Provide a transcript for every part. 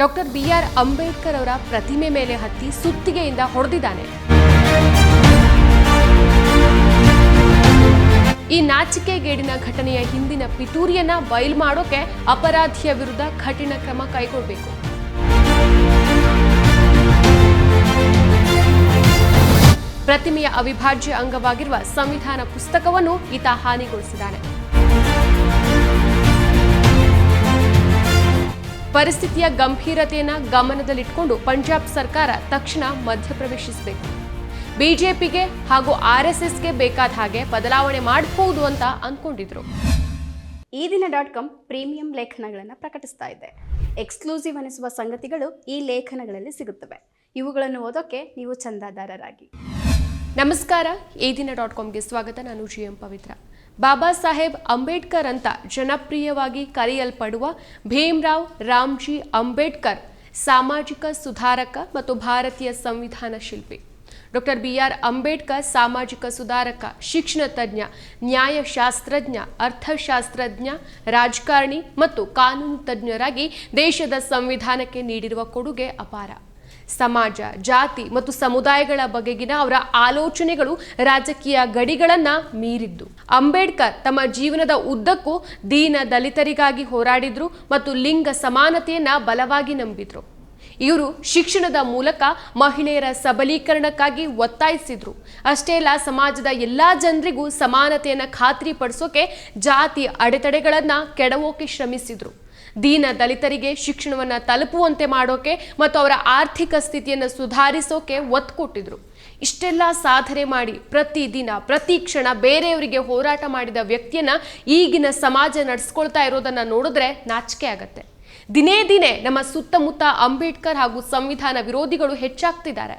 Doctor B R Ambedkar ಅವರ ಪ್ರತಿಮೆ ಮೇಲೆ ಹತ್ತಿ ಸುತ್ತಿಗೆಯಿಂದ ಹೊಡೆದಿದ್ದಾನೆ. ಈ ನಾಚಿಕೆಗೇಡಿನ ಘಟನೆಯ ಹಿಂದಿನ ಪಿತೂರಿಯನ್ನ ಬಯಲು ಮಾಡೋಕೆ ಅಪರಾಧಿಯ ವಿರುದ್ಧ ಕಠಿಣ ಕ್ರಮ ಕೈಗೊಳ್ಳಬೇಕು ಪ್ರತಿಮೆಯ ಅವಿಭಾಜ್ಯ ಅಂಗವಾಗಿರುವ ಸಂವಿಧಾನ ಪುಸ್ತಕವನ್ನು ಈತ ಹಾನಿಗೊಳಿಸಿದ್ದಾನೆ. ಪರಿಸ್ಥಿತಿಯ ಗಂಭೀರತೆಯನ್ನು ಗಮನದಲ್ಲಿಟ್ಟುಕೊಂಡು ಪಂಜಾಬ್ ಸರ್ಕಾರ ತಕ್ಷಣ ಮಧ್ಯಪ್ರವೇಶಿಸಬೇಕು. ಬಿಜೆಪಿಗೆ ಹಾಗೂ ಆರ್ಎಸ್ಎಸ್ಗೆ ಬೇಕಾದ ಹಾಗೆ ಬದಲಾವಣೆ ಮಾಡಬಹುದು ಅಂತ ಅಂದ್ಕೊಂಡಿದ್ರು ಈ ದಿನ ಡಾಟ್ ಕಾಮ್ ಪ್ರೀಮಿಯಂ ಲೇಖನಗಳನ್ನು ಪ್ರಕಟಿಸ್ತಾ ಇದೆ. ಎಕ್ಸ್ಕ್ಲೂಸಿವ್ ಅನಿಸುವ ಸಂಗತಿಗಳು ಈ ಲೇಖನಗಳಲ್ಲಿ ಸಿಗುತ್ತವೆ. ಇವುಗಳನ್ನು ಓದೋಕೆ ನೀವು ಚಂದಾದಾರರಾಗಿ. ನಮಸ್ಕಾರ ಈ ದಿನ ಡಾಟ್ ಕಾಮ್ಗೆ ಸ್ವಾಗತ. ನಾನು ಜಿ ಎಂ ಪವಿತ್ರ. ಬಾಬಾ ಸಾಹೇಬ್ ಅಂಬೇಡ್ಕರ್ ಅಂತ ಜನಪ್ರಿಯವಾಗಿ ಕರೆಯಲ್ಪಡುವ ಭೀಮ್ರಾವ್ ರಾಮ್ಜಿ ಅಂಬೇಡ್ಕರ್, ಸಾಮಾಜಿಕ ಸುಧಾರಕ ಮತ್ತು ಭಾರತೀಯ ಸಂವಿಧಾನ ಶಿಲ್ಪಿ. ಡಾಕ್ಟರ್ ಬಿ ಆರ್ ಅಂಬೇಡ್ಕರ್, ಸಾಮಾಜಿಕ ಸುಧಾರಕ, ಶಿಕ್ಷಣ ತಜ್ಞ, ನ್ಯಾಯಶಾಸ್ತ್ರಜ್ಞ, ಅರ್ಥಶಾಸ್ತ್ರಜ್ಞ, ರಾಜಕಾರಣಿ ಮತ್ತು ಕಾನೂನು ತಜ್ಞರಾಗಿ ದೇಶದ ಸಂವಿಧಾನಕ್ಕೆ ನೀಡಿರುವ ಕೊಡುಗೆ ಅಪಾರ. ಸಮಾಜ, ಜಾತಿ ಮತ್ತು ಸಮುದಾಯಗಳ ಬಗೆಗಿನ ಅವರ ಆಲೋಚನೆಗಳು ರಾಜಕೀಯ ಗಡಿಗಳನ್ನ ಮೀರಿದ್ದು. ಅಂಬೇಡ್ಕರ್ ತಮ್ಮ ಜೀವನದ ಉದ್ದಕ್ಕೂ ದೀನ ದಲಿತರಿಗಾಗಿ ಹೋರಾಡಿದ್ರು ಮತ್ತು ಲಿಂಗ ಸಮಾನತೆಯನ್ನ ಬಲವಾಗಿ ನಂಬಿದ್ರು. ಇವರು ಶಿಕ್ಷಣದ ಮೂಲಕ ಮಹಿಳೆಯರ ಸಬಲೀಕರಣಕ್ಕಾಗಿ ಒತ್ತಾಯಿಸಿದ್ರು. ಅಷ್ಟೇ ಅಲ್ಲ, ಸಮಾಜದ ಎಲ್ಲಾ ಜನರಿಗೂ ಸಮಾನತೆಯನ್ನ ಖಾತ್ರಿಪಡಿಸೋಕೆ ಜಾತಿ ಅಡೆತಡೆಗಳನ್ನು ಕೆಡವೋಕೆ ಶ್ರಮಿಸಿದ್ರು. ದೀನ ದಲಿತರಿಗೆ ಶಿಕ್ಷಣವನ್ನ ತಲುಪುವಂತೆ ಮಾಡೋಕೆ ಮತ್ತು ಅವರ ಆರ್ಥಿಕ ಸ್ಥಿತಿಯನ್ನು ಸುಧಾರಿಸೋಕೆ ಒತ್ತು ಕೊಟ್ಟಿದ್ರು ಇಷ್ಟೆಲ್ಲ ಸಾಧನೆ ಮಾಡಿ ಪ್ರತಿದಿನ, ಪ್ರತಿ ಕ್ಷಣ ಬೇರೆಯವರಿಗೆ ಹೋರಾಟ ಮಾಡಿದ ವ್ಯಕ್ತಿಯನ್ನ ಈಗಿನ ಸಮಾಜ ನಡೆಸ್ಕೊಳ್ತಾ ಇರೋದನ್ನ ನೋಡಿದ್ರೆ ನಾಚಿಕೆ ಆಗತ್ತೆ. ದಿನೇ ದಿನೇ ನಮ್ಮ ಸುತ್ತಮುತ್ತ ಅಂಬೇಡ್ಕರ್ ಹಾಗೂ ಸಂವಿಧಾನ ವಿರೋಧಿಗಳು ಹೆಚ್ಚಾಗ್ತಿದ್ದಾರೆ.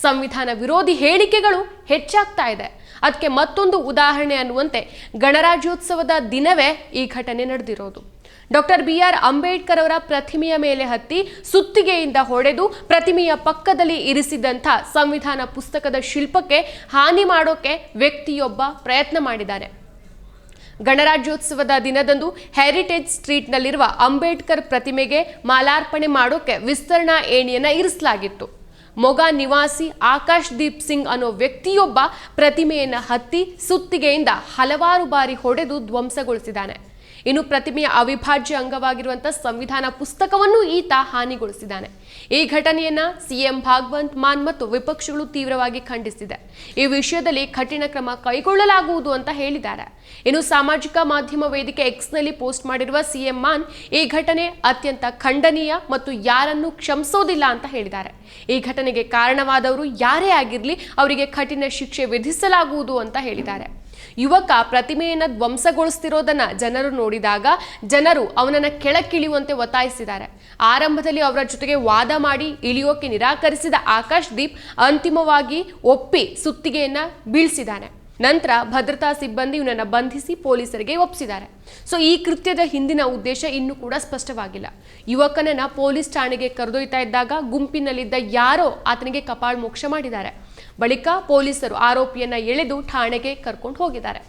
ಸಂವಿಧಾನ ವಿರೋಧಿ ಹೇಳಿಕೆಗಳು ಹೆಚ್ಚಾಗ್ತಾ ಇದೆ. ಅದಕ್ಕೆ ಮತ್ತೊಂದು ಉದಾಹರಣೆ ಅನ್ನುವಂತೆ ಗಣರಾಜ್ಯೋತ್ಸವದ ದಿನವೇ ಈ ಘಟನೆ ನಡೆದಿರೋದು. ಡಾಕ್ಟರ್ ಬಿ ಆರ್ ಅಂಬೇಡ್ಕರ್ ಅವರ ಪ್ರತಿಮೆಯ ಮೇಲೆ ಹತ್ತಿ ಸುತ್ತಿಗೆಯಿಂದ ಹೊಡೆದು ಪ್ರತಿಮೆಯ ಪಕ್ಕದಲ್ಲಿ ಇರಿಸಿದಂಥ ಸಂವಿಧಾನ ಪುಸ್ತಕದ ಶಿಲ್ಪಕ್ಕೆ ಹಾನಿ ಮಾಡೋಕೆ ವ್ಯಕ್ತಿಯೊಬ್ಬ ಪ್ರಯತ್ನ ಮಾಡಿದ್ದಾನೆ ಗಣರಾಜ್ಯೋತ್ಸವದ ದಿನದಂದು ಹೆರಿಟೇಜ್ ಸ್ಟ್ರೀಟ್ನಲ್ಲಿರುವ ಅಂಬೇಡ್ಕರ್ ಪ್ರತಿಮೆಗೆ ಮಾಲಾರ್ಪಣೆ ಮಾಡೋಕೆ ವಿಸ್ತರಣಾ ಏಣಿಯನ್ನು ಇರಿಸಲಾಗಿತ್ತು. ಮೊಗ ನಿವಾಸಿ ಆಕಾಶ್ ದೀಪ್ ಸಿಂಗ್ ಅನ್ನೋ ವ್ಯಕ್ತಿಯೊಬ್ಬ ಪ್ರತಿಮೆಯನ್ನು ಹತ್ತಿ ಸುತ್ತಿಗೆಯಿಂದ ಹಲವಾರು ಬಾರಿ ಹೊಡೆದು ಧ್ವಂಸಗೊಳಿಸಿದ್ದಾನೆ. ಇನ್ನು ಪ್ರತಿಮೆಯ ಅವಿಭಾಜ್ಯ ಅಂಗವಾಗಿರುವಂತಹ ಸಂವಿಧಾನ ಪುಸ್ತಕವನ್ನು ಈತ ಹಾನಿಗೊಳಿಸಿದ್ದಾನೆ. ಈ ಘಟನೆಯನ್ನ ಸಿಎಂ ಭಾಗವಂತ್ ಮಾನ್ ಮತ್ತು ವಿಪಕ್ಷಗಳು ತೀವ್ರವಾಗಿ ಖಂಡಿಸಿದೆ. ಈ ವಿಷಯದಲ್ಲಿ ಕಠಿಣ ಕ್ರಮ ಕೈಗೊಳ್ಳಲಾಗುವುದು ಅಂತ ಹೇಳಿದ್ದಾರೆ. ಇನ್ನು ಸಾಮಾಜಿಕ ಮಾಧ್ಯಮ ವೇದಿಕೆ ಎಕ್ಸ್ನಲ್ಲಿ ಪೋಸ್ಟ್ ಮಾಡಿರುವ ಸಿಎಂ ಮಾನ್, ಈ ಘಟನೆ ಅತ್ಯಂತ ಖಂಡನೀಯ ಮತ್ತು ಯಾರನ್ನು ಕ್ಷಮಿಸೋದಿಲ್ಲ ಅಂತ ಹೇಳಿದ್ದಾರೆ. ಈ ಘಟನೆಗೆ ಕಾರಣವಾದವರು ಯಾರೇ ಆಗಿರಲಿ, ಅವರಿಗೆ ಕಠಿಣ ಶಿಕ್ಷೆ ವಿಧಿಸಲಾಗುವುದು ಅಂತ ಹೇಳಿದ್ದಾರೆ. ಯುವಕ ಪ್ರತಿಮೆಯನ್ನು ಧ್ವಂಸಗೊಳಿಸ್ತಿರೋದನ್ನ ಜನರು ನೋಡಿದಾಗ ಜನರು ಅವನನ್ನ ಕೆಳಕ್ಕಿಳಿಯುವಂತೆ ಒತ್ತಾಯಿಸಿದ್ದಾರೆ. ಆರಂಭದಲ್ಲಿ ಅವರ ಜೊತೆಗೆ ವಾದ ಮಾಡಿ ಇಳಿಯೋಕೆ ನಿರಾಕರಿಸಿದ ಆಕಾಶ್ ದೀಪ್ ಅಂತಿಮವಾಗಿ ಒಪ್ಪಿ ಸುತ್ತಿಗೆಯನ್ನ ಬೀಳಿಸಿದ್ದಾನೆ ನಂತರ ಭದ್ರತಾ ಸಿಬ್ಬಂದಿ ಇವನನ್ನು ಬಂಧಿಸಿ ಪೊಲೀಸರಿಗೆ ಒಪ್ಪಿಸಿದ್ದಾರೆ ಸೊ, ಈ ಕೃತ್ಯದ ಹಿಂದಿನ ಉದ್ದೇಶ ಇನ್ನೂ ಕೂಡ ಸ್ಪಷ್ಟವಾಗಿಲ್ಲ. ಯುವಕನನ್ನ ಪೊಲೀಸ್ ಠಾಣೆಗೆ ಕರೆದೊಯ್ತಾ ಇದ್ದಾಗ ಗುಂಪಿನಲ್ಲಿದ್ದ ಯಾರೋ ಆತನಿಗೆ ಕಪಾಳ್ ಮೋಕ್ಷ ಮಾಡಿದ್ದಾರೆ. ಬಳಿಕ ಪೊಲೀಸರು ಆರೋಪಿಯನ್ನ ಎಳೆದು ಠಾಣೆಗೆ ಕರ್ಕೊಂಡು ಹೋಗಿದ್ದಾರೆ.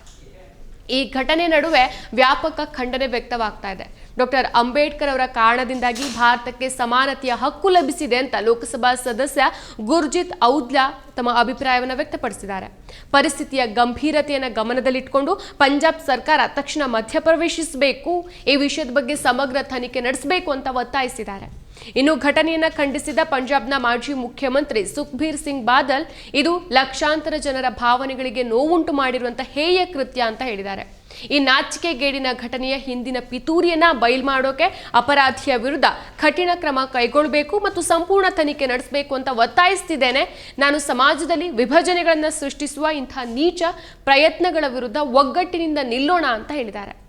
ಈ ಘಟನೆ ನಡುವೆ ವ್ಯಾಪಕ ಖಂಡನೆ ವ್ಯಕ್ತವಾಗ್ತಾ ಇದೆ. ಡಾಕ್ಟರ್ ಅಂಬೇಡ್ಕರ್ ಅವರ ಕಾರಣದಿಂದಾಗಿ ಭಾರತಕ್ಕೆ ಸಮಾನತೆಯ ಹಕ್ಕು ಲಭಿಸಿದೆ ಅಂತ ಲೋಕಸಭಾ ಸದಸ್ಯ ಗುರ್ಜಿತ್ ಔದ್ಲಾ ತಮ್ಮ ಅಭಿಪ್ರಾಯವನ್ನು ವ್ಯಕ್ತಪಡಿಸಿದ್ದಾರೆ. ಪರಿಸ್ಥಿತಿಯ ಗಂಭೀರತೆಯನ್ನು ಗಮನದಲ್ಲಿಟ್ಟುಕೊಂಡು ಪಂಜಾಬ್ ಸರ್ಕಾರ ತಕ್ಷಣ ಮಧ್ಯಪ್ರವೇಶಿಸಬೇಕು, ಈ ವಿಷಯದ ಬಗ್ಗೆ ಸಮಗ್ರ ತನಿಖೆ ನಡೆಸಬೇಕು ಅಂತ ಒತ್ತಾಯಿಸಿದ್ದಾರೆ. ಇನ್ನು ಘಟನೆಯನ್ನ ಖಂಡಿಸಿದ ಪಂಜಾಬ್ನ ಮಾಜಿ ಮುಖ್ಯಮಂತ್ರಿ ಸುಖ್ಬೀರ್ ಸಿಂಗ್ ಬಾದಲ್, ಇದು ಲಕ್ಷಾಂತರ ಜನರ ಭಾವನೆಗಳಿಗೆ ನೋವುಂಟು ಮಾಡಿರುವಂತಹ ಹೇಯ ಕೃತ್ಯ ಅಂತ ಹೇಳಿದ್ದಾರೆ. ಈ ನಾಚಿಕೆಗೇಡಿನ ಘಟನೆಯ ಹಿಂದಿನ ಪಿತೂರಿಯನ್ನ ಬಯಲ್ ಮಾಡೋಕೆ ಅಪರಾಧಿಯ ವಿರುದ್ಧ ಕಠಿಣ ಕ್ರಮ ಕೈಗೊಳ್ಳಬೇಕು ಮತ್ತು ಸಂಪೂರ್ಣ ತನಿಖೆ ನಡೆಸಬೇಕು ಅಂತ ಒತ್ತಾಯಿಸ್ತಿದ್ದೇನೆ. ನಾನು ಸಮಾಜದಲ್ಲಿ ವಿಭಜನೆಗಳನ್ನು ಸೃಷ್ಟಿಸುವ ಇಂತಹ ನೀಚ ಪ್ರಯತ್ನಗಳ ವಿರುದ್ಧ ಒಗ್ಗಟ್ಟಿನಿಂದ ನಿಲ್ಲೋಣ ಅಂತ ಹೇಳಿದ್ದಾರೆ.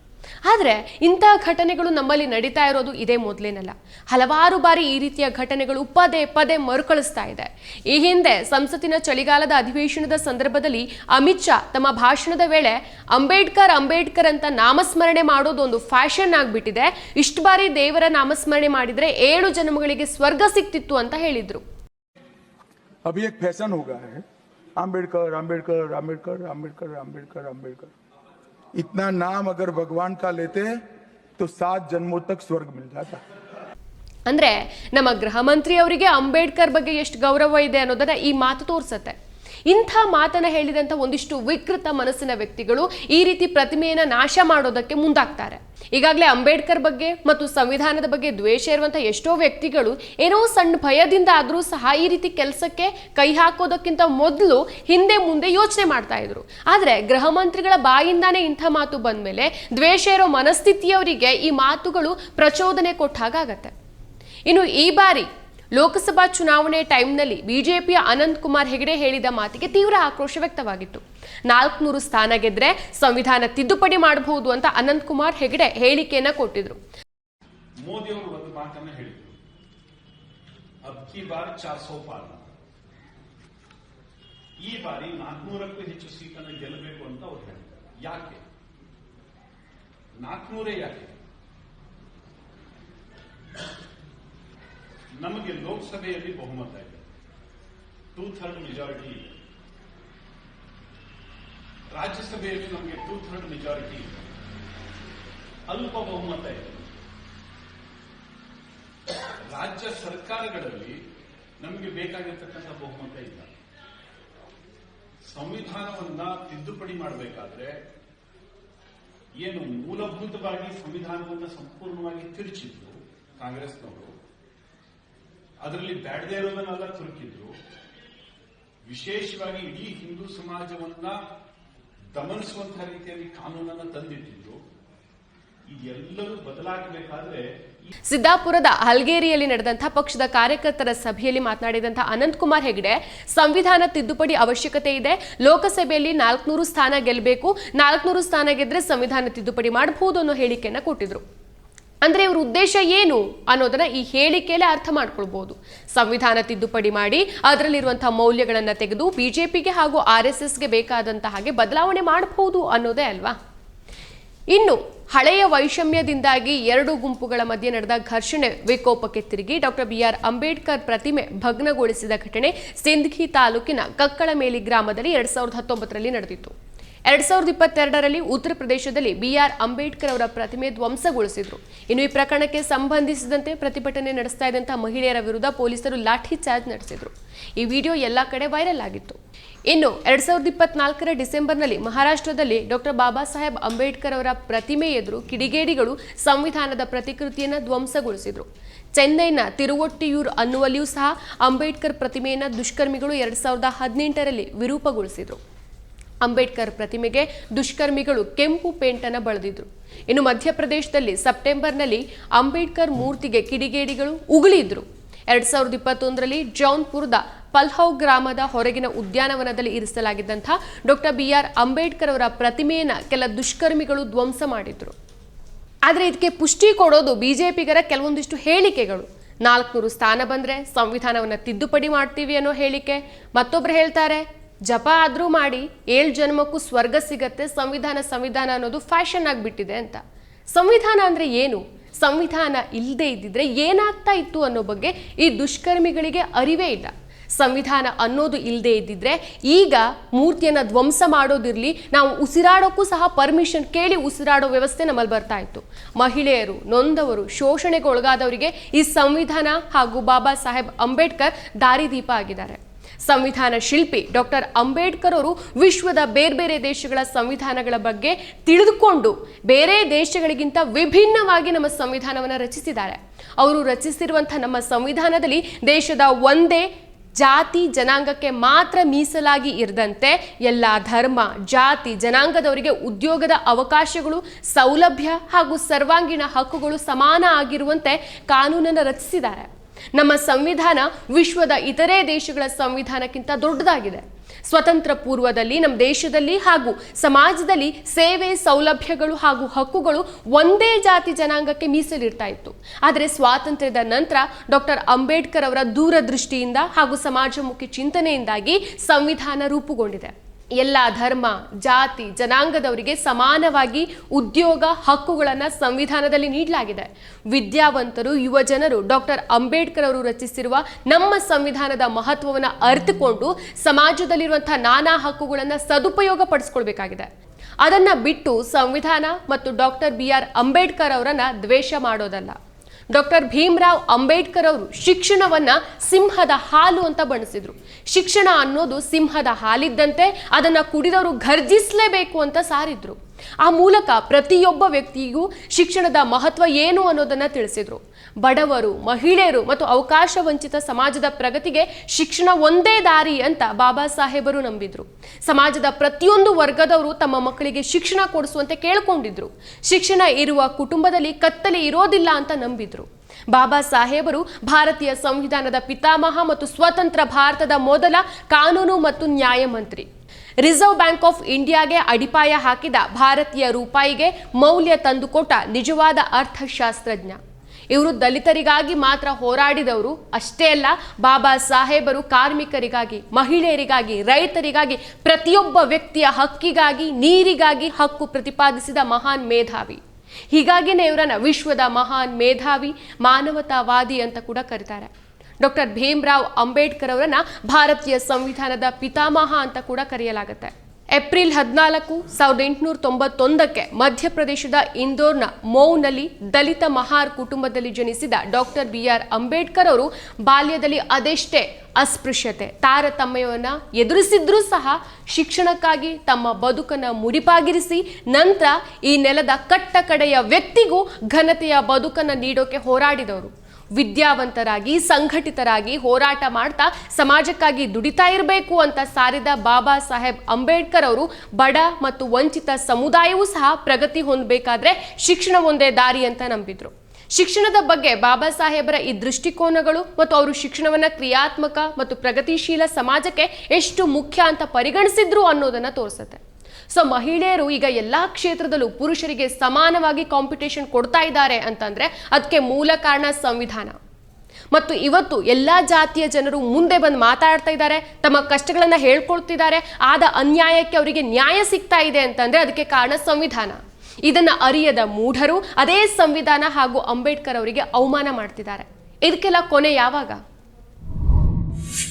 ಆದರೆ ಇಂತಹ ಘಟನೆಗಳು ನಮ್ಮಲ್ಲಿ ನಡೀತಾ ಇರೋದು ಇದೇ ಮೊದಲೇನಲ್ಲ ಹಲವಾರು ಬಾರಿ ಈ ರೀತಿಯ ಘಟನೆಗಳು ಪದೇ ಪದೇ ಮರುಕಳಿಸ್ತಾ ಇದೆ ಈ ಹಿಂದೆ ಸಂಸತ್ತಿನ ಚಳಿಗಾಲದ ಅಧಿವೇಶನದ ಸಂದರ್ಭದಲ್ಲಿ ಅಮಿತ್ ಶಾ ತಮ್ಮ ಭಾಷಣದ ವೇಳೆ ಅಂಬೇಡ್ಕರ್ ಅಂಬೇಡ್ಕರ್ ಅಂತ ನಾಮಸ್ಮರಣೆ ಮಾಡೋದು ಒಂದು ಫ್ಯಾಷನ್ ಆಗ್ಬಿಟ್ಟಿದೆ ಇಷ್ಟು ಬಾರಿ ದೇವರ ನಾಮಸ್ಮರಣೆ ಮಾಡಿದ್ರೆ ಏಳು ಜನ್ಮಗಳಿಗೆ ಸ್ವರ್ಗ ಸಿಕ್ತಿತ್ತು ಅಂತ ಹೇಳಿದ್ರು अभी एक फैशन हो गया है आम्बेडकर आम्बेडकर आम्बेडकर आम्बेडकर आम्बेडकर आम्बेडकर इतना नाम अगर भगवान का लेते तो सात जन्मों तक स्वर्ग मिल जाता ಅಂದ್ರೆ ನಮ್ಮ ಗೃಹ ಮಂತ್ರಿ ಅವರಿಗೆ ಅಂಬೇಡ್ಕರ್ ಬಗ್ಗೆ ಎಷ್ಟು ಗೌರವ ಇದೆ ಅನ್ನೋದನ್ನ ಈ ಮಾತು ತೋರಿಸುತ್ತೆ ಇಂಥ ಮಾತನ್ನ ಹೇಳಿದಂಥ ಒಂದಿಷ್ಟು ವಿಕೃತ ಮನಸ್ಸಿನ ವ್ಯಕ್ತಿಗಳು ಈ ರೀತಿ ಪ್ರತಿಮೆಯನ್ನು ನಾಶ ಮಾಡೋದಕ್ಕೆ ಮುಂದಾಗ್ತಾರೆ. ಈಗಾಗಲೇ ಅಂಬೇಡ್ಕರ್ ಬಗ್ಗೆ ಮತ್ತು ಸಂವಿಧಾನದ ಬಗ್ಗೆ ದ್ವೇಷ ಇರುವಂಥ ಎಷ್ಟೋ ವ್ಯಕ್ತಿಗಳು ಏನೋ ಸಣ್ಣ ಭಯದಿಂದ ಆದರೂ ಸಹ ಈ ರೀತಿ ಕೆಲಸಕ್ಕೆ ಕೈ ಹಾಕೋದಕ್ಕಿಂತ ಮೊದಲು ಹಿಂದೆ ಮುಂದೆ ಯೋಚನೆ ಮಾಡ್ತಾ ಇದ್ರು. ಆದರೆ ಗೃಹ ಮಂತ್ರಿಗಳ ಬಾಯಿಂದಾನೇ ಇಂಥ ಮಾತು ಬಂದ್ಮೇಲೆ ದ್ವೇಷ ಇರೋ ಮನಸ್ಥಿತಿಯವರಿಗೆ ಈ ಮಾತುಗಳು ಪ್ರಚೋದನೆ ಕೊಟ್ಟ ಹಾಗಾಗತ್ತೆ. ಇನ್ನು ಈ ಬಾರಿ ಲೋಕಸಭಾ ಚುನಾವಣೆ ಟೈಮ್ನಲ್ಲಿ ಬಿಜೆಪಿಯ ಅನಂತ್ ಕುಮಾರ್ ಹೆಗಡೆ ಹೇಳಿದ ಮಾತಿಗೆ ತೀವ್ರ ಆಕ್ರೋಶ ವ್ಯಕ್ತವಾಗಿತ್ತು. ನಾಲ್ಕುನೂರು ಸ್ಥಾನ ಗೆದ್ರೆ ಸಂವಿಧಾನ ತಿದ್ದುಪಡಿ ಮಾಡಬಹುದು ಅಂತ ಅನಂತ್ ಕುಮಾರ್ ಹೆಗಡೆ ಹೇಳಿಕೆಯನ್ನ ಕೊಟ್ಟಿದ್ರು. ಈ ಬಾರಿ ನಾಲ್ಕನೂರಕ್ಕೂ ಹೆಚ್ಚು ಸೀಟನ್ನು ಗೆಲ್ಲಬೇಕು ಅಂತ ಅವ್ರು ಹೇಳಿದ್ದಾರೆ ಯಾಕೆ? ನಾಲ್ಕನೂರೇ ಯಾಕೆ? ನಮಗೆ ಲೋಕಸಭೆಯಲ್ಲಿ ಬಹುಮತ ಇದೆ. ಟೂ ಥರ್ಡ್ ಮೆಜಾರಿಟಿ ಇದೆ. ರಾಜ್ಯಸಭೆಯಲ್ಲಿ ನಮಗೆ ಟೂ ಥರ್ಡ್ ಮೆಜಾರಿಟಿ ಇದೆ. ಅಲ್ಪ ಬಹುಮತ ಇದೆ. ರಾಜ್ಯ ಸರ್ಕಾರಗಳಲ್ಲಿ ನಮಗೆ ಬೇಕಾಗಿರ್ತಕ್ಕಂಥ ಬಹುಮತ ಇಲ್ಲ. ಸಂವಿಧಾನವನ್ನ ತಿದ್ದುಪಡಿ ಮಾಡಬೇಕಾದ್ರೆ ಏನು ಮೂಲಭೂತವಾಗಿ ಸಂವಿಧಾನವನ್ನು ಸಂಪೂರ್ಣವಾಗಿ ತಿರುಚಿದ್ರು ಕಾಂಗ್ರೆಸ್ನವರು ಅದರಲ್ಲಿ ಬ್ಯಾಡದೇ ಇರೋದನ್ನೆಲ್ಲ ತುರುಕಿದ್ರು. ವಿಶೇಷವಾಗಿ ಇಡೀ ಹಿಂದೂ ಸಮಾಜವನ್ನ ದಮನಿಸುವಂತಹ ರೀತಿಯಲ್ಲಿ ಕಾನೂನನ್ನ ತಂದಿಟ್ಟಿದ್ರು. ಇದೆಲ್ಲರೂ ಬದಲಾಗಬೇಕಾದ್ರೆ ಸಿದ್ದಾಪುರದ ಹಲ್ಗೇರಿಯಲ್ಲಿ ನಡೆದಂತಹ ಪಕ್ಷದ ಕಾರ್ಯಕರ್ತರ ಸಭೆಯಲ್ಲಿ ಮಾತನಾಡಿದಂತಹ ಅನಂತ್ ಕುಮಾರ್ ಹೆಗಡೆ, ಸಂವಿಧಾನ ತಿದ್ದುಪಡಿ ಅವಶ್ಯಕತೆ ಇದೆ, ಲೋಕಸಭೆಯಲ್ಲಿ ನಾಲ್ಕುನೂರು ಸ್ಥಾನ ಗೆಲ್ಲಬೇಕು ನಾಲ್ಕುನೂರು ಸ್ಥಾನ ಗೆದ್ರೆ ಸಂವಿಧಾನ ತಿದ್ದುಪಡಿ ಮಾಡಬಹುದು ಅನ್ನೋ ಹೇಳಿಕೆಯನ್ನ ಕೊಟ್ಟಿದ್ರು. ಅಂದ್ರೆ ಇವ್ರ ಉದ್ದೇಶ ಏನು ಅನ್ನೋದನ್ನ ಈ ಹೇಳಿಕೆಯಲ್ಲೇ ಅರ್ಥ ಮಾಡ್ಕೊಳ್ಬಹುದು ಸಂವಿಧಾನ ತಿದ್ದುಪಡಿ ಮಾಡಿ ಅದರಲ್ಲಿರುವಂತಹ ಮೌಲ್ಯಗಳನ್ನ ತೆಗೆದು ಬಿಜೆಪಿಗೆ ಹಾಗೂ ಆರ್ ಎಸ್ ಎಸ್ಗೆ ಬೇಕಾದಂತಹ ಹಾಗೆ ಬದಲಾವಣೆ ಮಾಡಬಹುದು ಅನ್ನೋದೇ ಅಲ್ವಾ? ಇನ್ನು ಹಳೆಯ ವೈಷಮ್ಯದಿಂದಾಗಿ ಎರಡು ಗುಂಪುಗಳ ಮಧ್ಯೆ ನಡೆದ ಘರ್ಷಣೆ ವಿಕೋಪಕ್ಕೆ ತಿರುಗಿ ಡಾಕ್ಟರ್ ಬಿಆರ್ ಅಂಬೇಡ್ಕರ್ ಪ್ರತಿಮೆ ಭಗ್ನಗೊಳಿಸಿದ ಘಟನೆ ಸಿಂಧಗಿ ತಾಲೂಕಿನ ಕಕ್ಕಳಮೇಲಿ ಗ್ರಾಮದಲ್ಲಿ ಎರಡ್ ಸಾವಿರದ ಹತ್ತೊಂಬತ್ತರಲ್ಲಿ ನಡೆದಿತ್ತು. ಎರಡ್ ಸಾವಿರದ ಇಪ್ಪತ್ತೆರಡರಲ್ಲಿ ಉತ್ತರ ಪ್ರದೇಶದಲ್ಲಿ ಬಿಆರ್ ಅಂಬೇಡ್ಕರ್ ಅವರ ಪ್ರತಿಮೆ ಧ್ವಂಸಗೊಳಿಸಿದ್ರು. ಇನ್ನು ಈ ಪ್ರಕರಣಕ್ಕೆ ಸಂಬಂಧಿಸಿದಂತೆ ಪ್ರತಿಭಟನೆ ನಡೆಸ್ತಾ ಇದ್ದಂತಹ ಮಹಿಳೆಯರ ವಿರುದ್ಧ ಪೊಲೀಸರು ಲಾಠಿ ಚಾರ್ಜ್ ನಡೆಸಿದ್ರು. ಈ ವಿಡಿಯೋ ಎಲ್ಲ ಕಡೆ ವೈರಲ್ ಆಗಿತ್ತು. ಇನ್ನು ಎರಡ್ ಸಾವಿರದ ಇಪ್ಪತ್ನಾಲ್ಕರ ಡಿಸೆಂಬರ್ನಲ್ಲಿ ಮಹಾರಾಷ್ಟ್ರದಲ್ಲಿ ಡಾಕ್ಟರ್ ಬಾಬಾ ಸಾಹೇಬ್ ಅಂಬೇಡ್ಕರ್ ಅವರ ಪ್ರತಿಮೆ ಎದುರು ಕಿಡಿಗೇಡಿಗಳು ಸಂವಿಧಾನದ ಪ್ರತಿಕೃತಿಯನ್ನು ಧ್ವಂಸಗೊಳಿಸಿದ್ರು. ಚೆನ್ನೈನ ತಿರುವೊಟ್ಟಿಯೂರ್ ಅನ್ನುವಲ್ಲಿಯೂ ಸಹ ಅಂಬೇಡ್ಕರ್ ಪ್ರತಿಮೆಯನ್ನು ದುಷ್ಕರ್ಮಿಗಳು ಎರಡ್ ಸಾವಿರದ ಹದಿನೆಂಟರಲ್ಲಿ ವಿರೂಪಗೊಳಿಸಿದ್ರು. ಅಂಬೇಡ್ಕರ್ ಪ್ರತಿಮೆಗೆ ದುಷ್ಕರ್ಮಿಗಳು ಕೆಂಪು ಪೇಂಟನ್ನು ಬಳದಿದ್ರು. ಇನ್ನು ಮಧ್ಯಪ್ರದೇಶದಲ್ಲಿ ಸೆಪ್ಟೆಂಬರ್ನಲ್ಲಿ ಅಂಬೇಡ್ಕರ್ ಮೂರ್ತಿಗೆ ಕಿಡಿಗೇಡಿಗಳು ಉಗುಳಿದ್ರು. ಎರಡ್ ಸಾವಿರದ ಇಪ್ಪತ್ತೊಂದರಲ್ಲಿ ಜೌನ್ಪುರದ ಪಲ್ಹೌ ಗ್ರಾಮದ ಹೊರಗಿನ ಉದ್ಯಾನವನದಲ್ಲಿ ಇರಿಸಲಾಗಿದ್ದಂಥ ಡಾಕ್ಟರ್ ಬಿ ಆರ್ ಅಂಬೇಡ್ಕರ್ ಅವರ ಪ್ರತಿಮೆಯನ್ನು ಕೆಲ ದುಷ್ಕರ್ಮಿಗಳು ಧ್ವಂಸ ಮಾಡಿದ್ರು. ಆದರೆ ಇದಕ್ಕೆ ಪುಷ್ಟಿ ಕೊಡೋದು ಬಿಜೆಪಿಗರ ಕೆಲವೊಂದಿಷ್ಟು ಹೇಳಿಕೆಗಳು. ನಾಲ್ಕುನೂರು ಸ್ಥಾನ ಬಂದರೆ ಸಂವಿಧಾನವನ್ನು ತಿದ್ದುಪಡಿ ಮಾಡ್ತೀವಿ ಅನ್ನೋ ಹೇಳಿಕೆ. ಮತ್ತೊಬ್ಬರು ಹೇಳ್ತಾರೆ ಜಪ ಆದರೂ ಮಾಡಿ ಏಳು ಜನ್ಮಕ್ಕೂ ಸ್ವರ್ಗ ಸಿಗತ್ತೆ, ಸಂವಿಧಾನ ಸಂವಿಧಾನ ಅನ್ನೋದು ಫ್ಯಾಷನ್ ಆಗಿಬಿಟ್ಟಿದೆ ಅಂತ. ಸಂವಿಧಾನ ಅಂದರೆ ಏನು? ಸಂವಿಧಾನ ಇಲ್ಲದೆ ಇದ್ದಿದ್ರೆ ಏನಾಗ್ತಾ ಇತ್ತು ಅನ್ನೋ ಬಗ್ಗೆ ಈ ದುಷ್ಕರ್ಮಿಗಳಿಗೆ ಅರಿವೇ ಇಲ್ಲ. ಸಂವಿಧಾನ ಅನ್ನೋದು ಇಲ್ಲದೆ ಇದ್ದಿದ್ರೆ ಈಗ ಮೂರ್ತಿಯನ್ನು ಧ್ವಂಸ ಮಾಡೋದಿರಲಿ, ನಾವು ಉಸಿರಾಡೋಕ್ಕೂ ಸಹ ಪರ್ಮಿಷನ್ ಕೇಳಿ ಉಸಿರಾಡೋ ವ್ಯವಸ್ಥೆ ನಮ್ಮಲ್ಲಿ ಬರ್ತಾ ಇತ್ತು. ಮಹಿಳೆಯರು, ನೊಂದವರು ಶೋಷಣೆಗೆ ಒಳಗಾದವರಿಗೆ ಈ ಸಂವಿಧಾನ ಹಾಗೂ ಬಾಬಾ ಸಾಹೇಬ್ ಅಂಬೇಡ್ಕರ್ ದಾರಿದೀಪ ಆಗಿದ್ದಾರೆ. ಸಂವಿಧಾನ ಶಿಲ್ಪಿ ಡಾಕ್ಟರ್ ಅಂಬೇಡ್ಕರ್ ಅವರು ವಿಶ್ವದ ಬೇರೆ ಬೇರೆ ದೇಶಗಳ ಸಂವಿಧಾನಗಳ ಬಗ್ಗೆ ತಿಳಿದುಕೊಂಡು ಬೇರೆ ದೇಶಗಳಿಗಿಂತ ವಿಭಿನ್ನವಾಗಿ ನಮ್ಮ ಸಂವಿಧಾನವನ್ನು ರಚಿಸಿದ್ದಾರೆ. ಅವರು ರಚಿಸಿರುವಂತಹ ನಮ್ಮ ಸಂವಿಧಾನದಲ್ಲಿ ದೇಶದ ಒಂದೇ ಜಾತಿ ಜನಾಂಗಕ್ಕೆ ಮಾತ್ರ ಮೀಸಲಾಗಿ ಇರದಂತೆ ಎಲ್ಲ ಧರ್ಮ, ಜಾತಿ, ಜನಾಂಗದವರಿಗೆ ಉದ್ಯೋಗದ ಅವಕಾಶಗಳು, ಸೌಲಭ್ಯ ಹಾಗೂ ಸರ್ವಾಂಗೀಣ ಹಕ್ಕುಗಳು ಸಮಾನ ಆಗಿರುವಂತೆ ಕಾನೂನನ್ನು ರಚಿಸಿದ್ದಾರೆ. ನಮ್ಮ ಸಂವಿಧಾನ ವಿಶ್ವದ ಇತರೆ ದೇಶಗಳ ಸಂವಿಧಾನಕ್ಕಿಂತ ದೊಡ್ಡದಾಗಿದೆ. ಸ್ವತಂತ್ರ ಪೂರ್ವದಲ್ಲಿ ನಮ್ಮ ದೇಶದಲ್ಲಿ ಹಾಗೂ ಸಮಾಜದಲ್ಲಿ ಸೇವೆ ಸೌಲಭ್ಯಗಳು ಹಾಗೂ ಹಕ್ಕುಗಳು ಒಂದೇ ಜಾತಿ ಜನಾಂಗಕ್ಕೆ ಮೀಸಲಿರ್ತಾ ಇತ್ತು. ಆದರೆ ಸ್ವಾತಂತ್ರ್ಯದ ನಂತರ ಡಾಕ್ಟರ್ ಅಂಬೇಡ್ಕರ್ ಅವರ ದೂರದೃಷ್ಟಿಯಿಂದ ಹಾಗೂ ಸಮಾಜಮುಖಿ ಚಿಂತನೆಯಿಂದಾಗಿ ಸಂವಿಧಾನ ರೂಪುಗೊಂಡಿದೆ. ಎಲ್ಲ ಧರ್ಮ, ಜಾತಿ, ಜನಾಂಗದವರಿಗೆ ಸಮಾನವಾಗಿ ಉದ್ಯೋಗ ಹಕ್ಕುಗಳನ್ನು ಸಂವಿಧಾನದಲ್ಲಿ ನೀಡಲಾಗಿದೆ. ವಿದ್ಯಾವಂತರು ಯುವ ಜನರು ಡಾಕ್ಟರ್ ಅಂಬೇಡ್ಕರ್ ಅವರು ರಚಿಸಿರುವ ನಮ್ಮ ಸಂವಿಧಾನದ ಮಹತ್ವವನ್ನು ಅರಿತುಕೊಂಡು ಸಮಾಜದಲ್ಲಿರುವಂತಹ ನಾನಾ ಹಕ್ಕುಗಳನ್ನು ಸದುಪಯೋಗ ಪಡಿಸ್ಕೊಳ್ಬೇಕಾಗಿದೆ. ಅದನ್ನ ಬಿಟ್ಟು ಸಂವಿಧಾನ ಮತ್ತು ಡಾಕ್ಟರ್ ಬಿ ಆರ್ ಅಂಬೇಡ್ಕರ್ ಅವರನ್ನು ದ್ವೇಷ ಮಾಡೋದಲ್ಲ. ಡಾಕ್ಟರ್ ಭೀಮ್ರಾವ್ ಅಂಬೇಡ್ಕರ್ ಅವರು ಶಿಕ್ಷಣವನ್ನ ಸಿಂಹದ ಹಾಲು ಅಂತ ಬಣ್ಣಿಸಿದ್ರು. ಶಿಕ್ಷಣ ಅನ್ನೋದು ಸಿಂಹದ ಹಾಲಿದ್ದಂತೆ ಅದನ್ನ ಕುಡಿದವರು ಘರ್ಜಿಸಲೇಬೇಕು ಅಂತ ಸಾರಿದ್ರು. ಆ ಮೂಲಕ ಪ್ರತಿಯೊಬ್ಬ ವ್ಯಕ್ತಿಗೂ ಶಿಕ್ಷಣದ ಮಹತ್ವ ಏನು ಅನ್ನೋದನ್ನ ತಿಳಿಸಿದರು. ಬಡವರು, ಮಹಿಳೆಯರು ಮತ್ತು ಅವಕಾಶ ವಂಚಿತ ಸಮಾಜದ ಪ್ರಗತಿಗೆ ಶಿಕ್ಷಣ ಒಂದೇ ದಾರಿ ಅಂತ ಬಾಬಾ ಸಾಹೇಬರು ನಂಬಿದ್ರು. ಸಮಾಜದ ಪ್ರತಿಯೊಂದು ವರ್ಗದವರು ತಮ್ಮ ಮಕ್ಕಳಿಗೆ ಶಿಕ್ಷಣ ಕೊಡಿಸುವಂತೆ ಕೇಳಿಕೊಂಡಿದ್ರು. ಶಿಕ್ಷಣ ಇರುವ ಕುಟುಂಬದಲ್ಲಿ ಕತ್ತಲೆ ಇರೋದಿಲ್ಲ ಅಂತ ನಂಬಿದ್ರು. ಬಾಬಾ ಸಾಹೇಬರು ಭಾರತೀಯ ಸಂವಿಧಾನದ ಪಿತಾಮಹ ಮತ್ತು ಸ್ವತಂತ್ರ ಭಾರತದ ಮೊದಲ ಕಾನೂನು ಮತ್ತು ನ್ಯಾಯಮಂತ್ರಿ ರಿಸರ್ವ್ ಬ್ಯಾಂಕ್ ಆಫ್ ಇಂಡಿಯಾಗೆ ಅಡಿಪಾಯ ಹಾಕಿದ ಭಾರತೀಯ ರೂಪಾಯಿಗೆ ಮೌಲ್ಯ ತಂದುಕೊಟ್ಟ ನಿಜವಾದ ಅರ್ಥಶಾಸ್ತ್ರಜ್ಞ. ಇವರು ದಲಿತರಿಗಾಗಿ ಮಾತ್ರ ಹೋರಾಡಿದವರು ಅಷ್ಟೇ ಅಲ್ಲ, ಬಾಬಾ ಸಾಹೇಬರು ಕಾರ್ಮಿಕರಿಗಾಗಿ, ಮಹಿಳೆಯರಿಗಾಗಿ, ರೈತರಿಗಾಗಿ, ಪ್ರತಿಯೊಬ್ಬ ವ್ಯಕ್ತಿಯ ಹಕ್ಕಿಗಾಗಿ, ನೀರಿಗಾಗಿ ಹಕ್ಕು ಪ್ರತಿಪಾದಿಸಿದ ಮಹಾನ್ ಮೇಧಾವಿ. ಹೀಗಾಗಿನೇ ಇವರನ್ನ ವಿಶ್ವದ ಮಹಾನ್ ಮೇಧಾವಿ, ಮಾನವತಾವಾದಿ ಅಂತ ಕೂಡ ಕರೀತಾರೆ. ಡಾಕ್ಟರ್ ಭೀಮ್ರಾವ್ ಅಂಬೇಡ್ಕರ್ ಅವರನ್ನ ಭಾರತೀಯ ಸಂವಿಧಾನದ ಪಿತಾಮಹ ಅಂತ ಕೂಡ ಕರೆಯಲಾಗುತ್ತೆ. ಏಪ್ರಿಲ್ ಹದಿನಾಲ್ಕು ಸಾವಿರದ ಎಂಟುನೂರ ತೊಂಬತ್ತೊಂದಕ್ಕೆ ಮಧ್ಯಪ್ರದೇಶದ ಇಂದೋರ್ನ ಮೌನಲ್ಲಿ ದಲಿತ ಮಹಾರ್ ಕುಟುಂಬದಲ್ಲಿ ಜನಿಸಿದ ಡಾಕ್ಟರ್ ಬಿ ಆರ್ ಅಂಬೇಡ್ಕರ್ ಅವರು ಬಾಲ್ಯದಲ್ಲಿ ಅದೆಷ್ಟೇ ಅಸ್ಪೃಶ್ಯತೆ, ತಾರತಮ್ಯವನ್ನು ಎದುರಿಸಿದ್ರೂ ಸಹ ಶಿಕ್ಷಣಕ್ಕಾಗಿ ತಮ್ಮ ಬದುಕನ್ನು ಮುಡಿಪಾಗಿರಿಸಿ, ನಂತರ ಈ ನೆಲದ ಕಟ್ಟ ವ್ಯಕ್ತಿಗೂ ಘನತೆಯ ಬದುಕನ್ನು ನೀಡೋಕೆ ಹೋರಾಡಿದವರು. ವಿದ್ಯಾವಂತರಾಗಿ, ಸಂಘಟಿತರಾಗಿ ಹೋರಾಟ ಮಾಡ್ತಾ ಸಮಾಜಕ್ಕಾಗಿ ದುಡಿತಾ ಇರಬೇಕು ಅಂತ ಸಾರಿದ ಬಾಬಾ ಸಾಹೇಬ್ ಅಂಬೇಡ್ಕರ್ ಅವರು ಬಡ ಮತ್ತು ವಂಚಿತ ಸಮುದಾಯವೂ ಸಹ ಪ್ರಗತಿ ಹೊಂದಬೇಕಾದ್ರೆ ಶಿಕ್ಷಣ ಒಂದೇ ದಾರಿ ಅಂತ ನಂಬಿದ್ರು. ಶಿಕ್ಷಣದ ಬಗ್ಗೆ ಬಾಬಾ ಸಾಹೇಬರ ಈ ದೃಷ್ಟಿಕೋನಗಳು ಮತ್ತು ಅವರು ಶಿಕ್ಷಣವನ್ನ ಕ್ರಿಯಾತ್ಮಕ ಮತ್ತು ಪ್ರಗತಿಶೀಲ ಸಮಾಜಕ್ಕೆ ಎಷ್ಟು ಮುಖ್ಯ ಅಂತ ಪರಿಗಣಿಸಿದ್ರು ಅನ್ನೋದನ್ನ ತೋರಿಸುತ್ತೆ. ಸೊ ಮಹಿಳೆಯರು ಈಗ ಎಲ್ಲಾ ಕ್ಷೇತ್ರದಲ್ಲೂ ಪುರುಷರಿಗೆ ಸಮಾನವಾಗಿ ಕಾಂಪಿಟೇಷನ್ ಕೊಡ್ತಾ ಇದ್ದಾರೆ ಅಂತಂದ್ರೆ ಅದಕ್ಕೆ ಮೂಲ ಕಾರಣ ಸಂವಿಧಾನ. ಮತ್ತು ಇವತ್ತು ಎಲ್ಲಾ ಜಾತಿಯ ಜನರು ಮುಂದೆ ಬಂದು ಮಾತಾಡ್ತಾ ಇದ್ದಾರೆ, ತಮ್ಮ ಕಷ್ಟಗಳನ್ನ ಹೇಳ್ಕೊಳ್ತಿದ್ದಾರೆ, ಆದ ಅನ್ಯಾಯಕ್ಕೆ ಅವರಿಗೆ ನ್ಯಾಯ ಸಿಗ್ತಾ ಇದೆ ಅಂತಂದ್ರೆ ಅದಕ್ಕೆ ಕಾರಣ ಸಂವಿಧಾನ. ಇದನ್ನ ಅರಿಯದ ಮೂಢರು ಅದೇ ಸಂವಿಧಾನ ಹಾಗೂ ಅಂಬೇಡ್ಕರ್ ಅವರಿಗೆ ಅವಮಾನ ಮಾಡ್ತಿದ್ದಾರೆ. ಇದಕ್ಕೆಲ್ಲ ಕೊನೆ ಯಾವಾಗ?